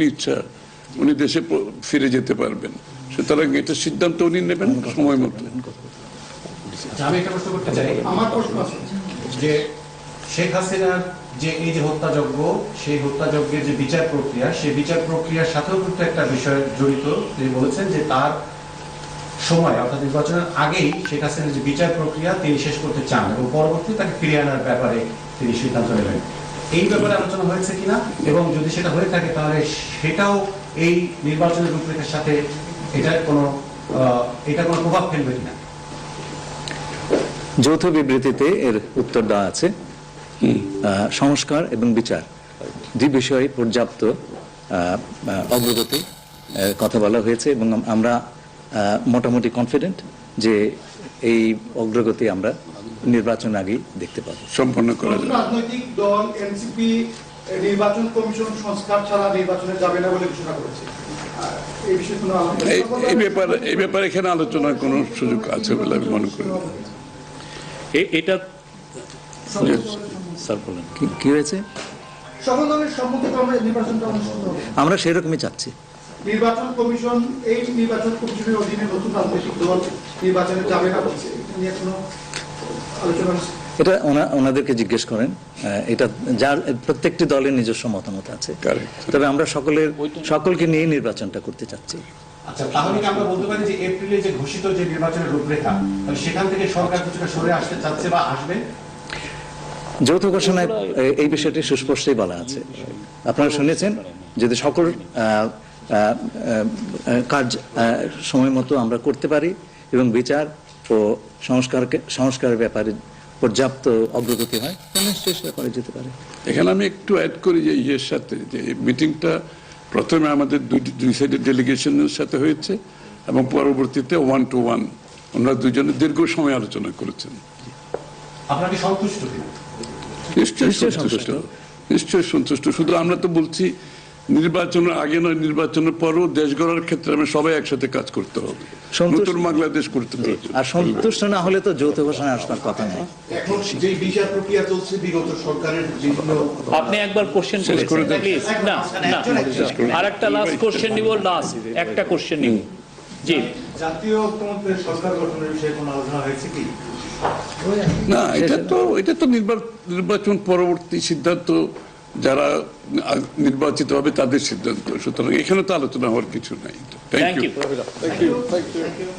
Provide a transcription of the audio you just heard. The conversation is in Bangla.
ইচ্ছা উনি দেশে ফিরে যেতে পারবেন। সুতরাং এটা সিদ্ধান্ত উনি নেবেন সময় মতো। আচ্ছা, আমি একটা প্রশ্ন করতে চাই। আমার প্রশ্ন আছে যে শেখ হাসিনার যে এই যে হত্যাযজ্ঞ সেই হত্যাযজ্ঞের যে বিচার প্রক্রিয়া সেই বিচার প্রক্রিয়ার সাথেও কিন্তু একটা বিষয় জড়িত। তিনি বলেছেন যে তার সময় অর্থাৎ নির্বাচনের আগেই শেখ হাসিনার যে বিচার প্রক্রিয়া তিনি শেষ করতে চান এবং পরবর্তী তাকে ফিরিয়ে আনার ব্যাপারে তিনি সিদ্ধান্ত নেবেন। এই ব্যাপারে আলোচনা হয়েছে কিনা এবং যদি সেটা হয়ে থাকে তাহলে সেটাও এই নির্বাচনের রূপরেখার সাথে এটার কোনো এটা কোনো প্রভাব ফেলবে কিনা? যৌথ বিবৃতিতে এর উত্তর দেওয়া আছে। সংস্কার এবং বিচার দুই বিষয়ে পর্যাপ্ত অগ্রগতি কথা বলা হয়েছে এবং আমরা আহ, মোটামুটি কনফিডেন্ট যে এই অগ্রগতি আমরা নির্বাচন আগেই দেখতে পাবো। সম্পন্ন করা যাবে। রাজনৈতিক দল এনসিপি নির্বাচন কমিশন সংস্কার ছাড়া নির্বাচনে যাবে না বলে ঘোষণা করেছে। এই ব্যাপারে এই ব্যাপারে এখানে আলোচনার কোনো সুযোগ আছে বলে আমি মনে করি। না। এটা Yes. স্যার বলেন। কি- হয়েছে? সকল দলের সম্মতিতে আমরা নির্বাচনটা অনুষ্ঠিত হবে। আমরা সেরকমই চাচ্ছি। নির্বাচন কমিশন এই নির্বাচন কমিশনের অধীনে নতুন রাজনৈতিক দল নির্বাচনে যাবে না বলছে। এটা ওনাদেরকে জিজ্ঞেস করেন এটা যার প্রত্যেকটি দলের নিজস্ব মতামত আছে। তবে আমরা সকলের সকলকে নিয়ে নির্বাচনটা করতে চাচ্ছি। আচ্ছা তাহলে কি আমরা বলতে পারি যে এপ্রিলে যে ঘোষিত যে নির্বাচনের রূপরেখা তাহলে সেখান থেকে সরকার কিছুটা সরে আসতে চাচ্ছে বা আসবে? যৌথ ঘোষণায় এই বিষয়টি সুস্পষ্টই বলা আছে। আপনারা শুনেছেন যদি সকল আহ, আহ, আহ, কাজ আহ, সময় মতো আমরা করতে পারি এবং বিচার ও সংস্কারকে সংস্কারের ব্যাপারে পর্যাপ্ত অগ্রগতি হয় সেটা করা যেতে পারে। এখানে আমি একটু অ্যাড করি যে ইয়ের সাথে যে মিটিংটা প্রথমে আমাদের দুই দুই সাইডের ডেলিগেশনের সাথে হয়েছে এবং পরবর্তীতে ওয়ান টু ওয়ান ওনারা দুজনে দীর্ঘ সময় আলোচনা করেছেন। আপনার কি সন্তুষ্ট কিনা? নিশ্চয়ই সন্তুষ্ট। নিশ্চয়ই সন্তুষ্ট। শুধু আমরা তো বলছি নির্বাচনের আগে নয় নির্বাচনের পরও দেশ গড়ার ক্ষেত্রে আমরা সবাই একসাথে কাজ করতে হবে। সন্তুষ্ট- নতুন বাংলাদেশ করতে হবে। আর সন্তুষ্ট না হলে তো যৌথ ঘোষণা আসবার কথা নেই। এখন যে বিচার প্রক্রিয়া চলছে বিগত সরকারের বিভিন্ন আপনি একবার কোশ্চেন শেষ করে দেন। প্লিজ না না। আর একটা লাস্ট কোশ্চেন নিব লাস্ট একটা কোশ্চেন নিব। জি। জাতীয় ঐক্যমত্যের সরকার গঠনের বিষয়ে কোনো আলোচনা হয়েছে কি? না এটা তো এটা তো নির্বা- নির্বাচন পরবর্তী সিদ্ধান্ত যারা নির্বাচিত হবে তাদের সিদ্ধান্ত সুতরাং এখানে তো আলোচনা হওয়ার কিছু নাই। Thank thank you